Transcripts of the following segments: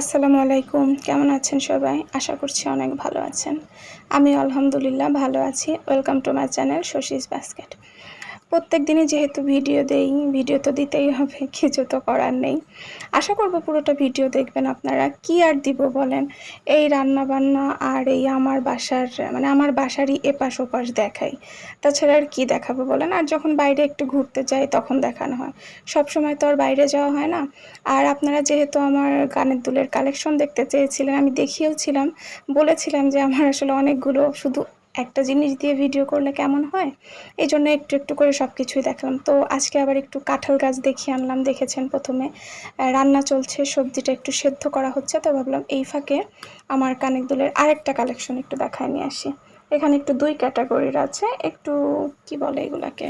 আসসালামু আলাইকুম। কেমন আছেন সবাই? আশা করছি অনেক ভালো আছেন। আমি আলহামদুলিল্লাহ ভালো আছি। Welcome to my channel Shashi's basket প্রত্যেক দিনই যেহেতু ভিডিও দেই, ভিডিও তো দিতেই হবে, কিছু তো করার নেই। আশা করব পুরোটা ভিডিও দেখবেন আপনারা। কি আর দিব বলেন? এই রান্না বান্না আর এই আমার বাসার মানে আমার বাসারই এপাশ ওপাশ দেখাই। তাছাড়া আর কী দেখাবো বলেন? আর যখন বাইরে একটু ঘুরতে যাই, তখন দেখানো হয়। সব সময় তো আর বাইরে যাওয়া হয় না। আর আপনারা যেহেতু আমার গানের দুলের কালেকশন দেখতে চেয়েছিলেন, আমি দেখিয়েওছিলাম বলেছিলাম যে আমার আসলে অনেকগুলো শুধু একটা জিনিস দিয়ে ভিডিও করলে কেমন হয়? এই জন্য একটু একটু করে সব কিছুই দেখলাম। তো আজকে আবার একটু কাঁঠাল গাছ দেখিয়ে আনলাম, দেখেছেন প্রথমে। রান্না চলছে, সবজিটা একটু সেদ্ধ করা হচ্ছে, তো ভাবলাম এই ফাঁকে আমার কানেক দুলের আরেকটা কালেকশন একটু দেখায় নিয়ে আসি। এখানে একটু দুই ক্যাটাগরির আছে, একটু কি বলে এগুলাকে?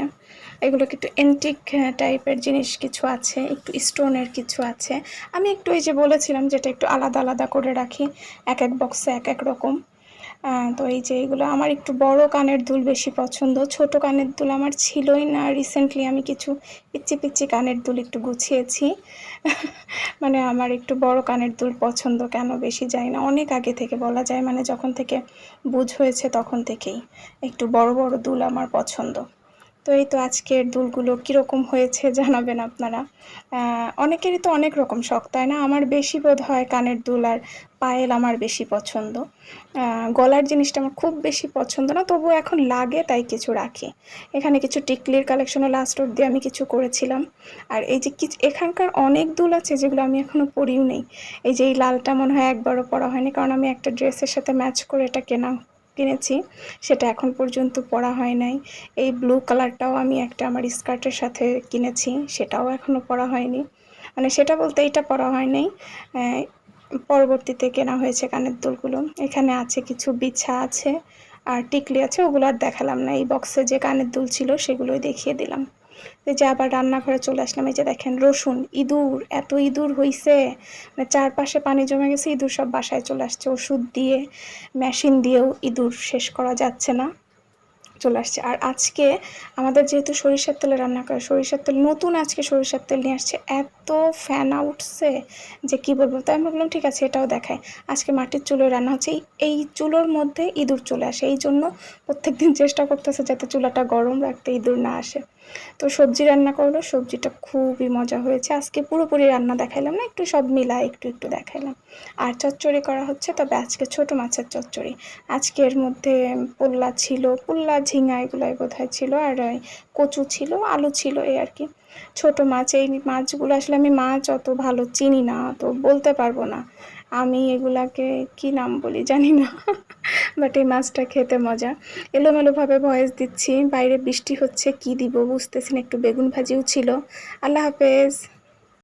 এগুলোকে একটু এন্টিক টাইপের জিনিস কিছু আছে, একটু স্টোনের কিছু আছে। আমি একটু এই যে বলেছিলাম যেটা একটু আলাদা আলাদা করে রাখি, এক এক বক্সে এক এক রকম। তো এই যে এগুলো আমার একটু বড় কানের দুল বেশি পছন্দ। ছোট কানের দুল আমার ছিলই না। রিসেন্টলি আমি কিছু পিচ্ছি পিচ্ছি কানের দুল একটু গুছিয়েছি। মানে আমার একটু বড় কানের দুল পছন্দ কেন বেশি যায় না। অনেক আগে থেকে বলা যায় মানে যখন থেকে বুঝ হয়েছে তখন থেকেই একটু বড় বড় দুল আমার পছন্দ। তো এই তো আজকের দুলগুলো কীরকম হয়েছে জানাবেন আপনারা। অনেকেরই তো অনেক রকম শখ, তাই না? আমার বেশি বোধ হয় কানের দুল আর পায়েল আমার বেশি পছন্দ। গলার জিনিসটা আমার খুব বেশি পছন্দ না তবুও এখন লাগে তাই কিছু রাখি। এখানে কিছু টিকলির কালেকশনও লাস্ট অব দিয়ে আমি কিছু করেছিলাম। আর এই যে কিছু এখানকার অনেক দুল আছে যেগুলো আমি এখনও পরিও নেই। এই যে এই লালটা মনে হয় একবারও পরা হয়নি, কারণ আমি একটা ড্রেসের সাথে ম্যাচ করে এটা কেনা কিনেছি, সেটা এখন পর্যন্ত পরা হয় নাই। এই ব্লু কালারটাও আমি একটা আমার স্কার্টের সাথে কিনেছি, সেটাও এখনও পরা হয়নি। মানে সেটা বলতে এইটা পরা হয় নাই পরবর্তীতে কেনা হয়েছে কানের দুলগুলো। এখানে আছে কিছু বিছা আছে আর টিকলি আছে, ওগুলো আর দেখালাম না। এই বক্সে যে কানের দুল ছিল, সেগুলোই দেখিয়ে দিলাম। যে আবার রান্নাঘরে চলে আসলাম, এই যে দেখেন রসুন, ইঁদুর, এত ইঁদুর হইছে। মানে চারপাশে পানি জমে গেছে, ইঁদুর সব বাসায় চলে আসছে, ওষুধ দিয়ে, মেশিন দিয়েও ইঁদুর শেষ করা যাচ্ছে না। চলে আসছে। আর আজকে আমাদের যেহেতু সরিষার তেলে রান্না করে, সরিষার তেল, নতুন আজকে সরিষার তেল নিয়ে আসছে। এত ফ্যান উঠছে যে কি বলব? তাই আমি ভাবলাম, ঠিক আছে, এটাও দেখায় আজকে মাটির চুলোয় রান্না হচ্ছে। এই চুলোর মধ্যে ইঁদুর চলে আসে। এই জন্য প্রত্যেক দিন চেষ্টা করতেছে যাতে চুলাটা গরম রাখতে ইঁদুর না আসে। তো সবজি রান্না করল। সবজিটা খুবই মজা হয়েছে। আজকে পুরোপুরি রান্না দেখাইলাম না, একটু সব মিলায় একটু একটু দেখাইলাম। আর চচ্চড়ি করা হচ্ছে, তবে আজকে ছোট মাছের চচ্চড়ি। আজকের মধ্যে পোল্লা ছিল। পোল্লা ঝিঙা এগুলাই বোধ ছিল আর কচু ছিল, আলু ছিল এই আর কি। ছোট মাছ, এই মাছগুলো আসলে আমি মাছ অত ভালো চিনি না, তো বলতে পারব না। আমি এগুলাকে কি নাম বলি জানি না বাট এই মাছটা খেতে মজা। এলোমেলোভাবে ভয়েস দিচ্ছি, বাইরে বৃষ্টি হচ্ছে, কি দিব বুঝতেছি একটু বেগুন ভাজিও ছিল। আল্লাহ হাফেজ।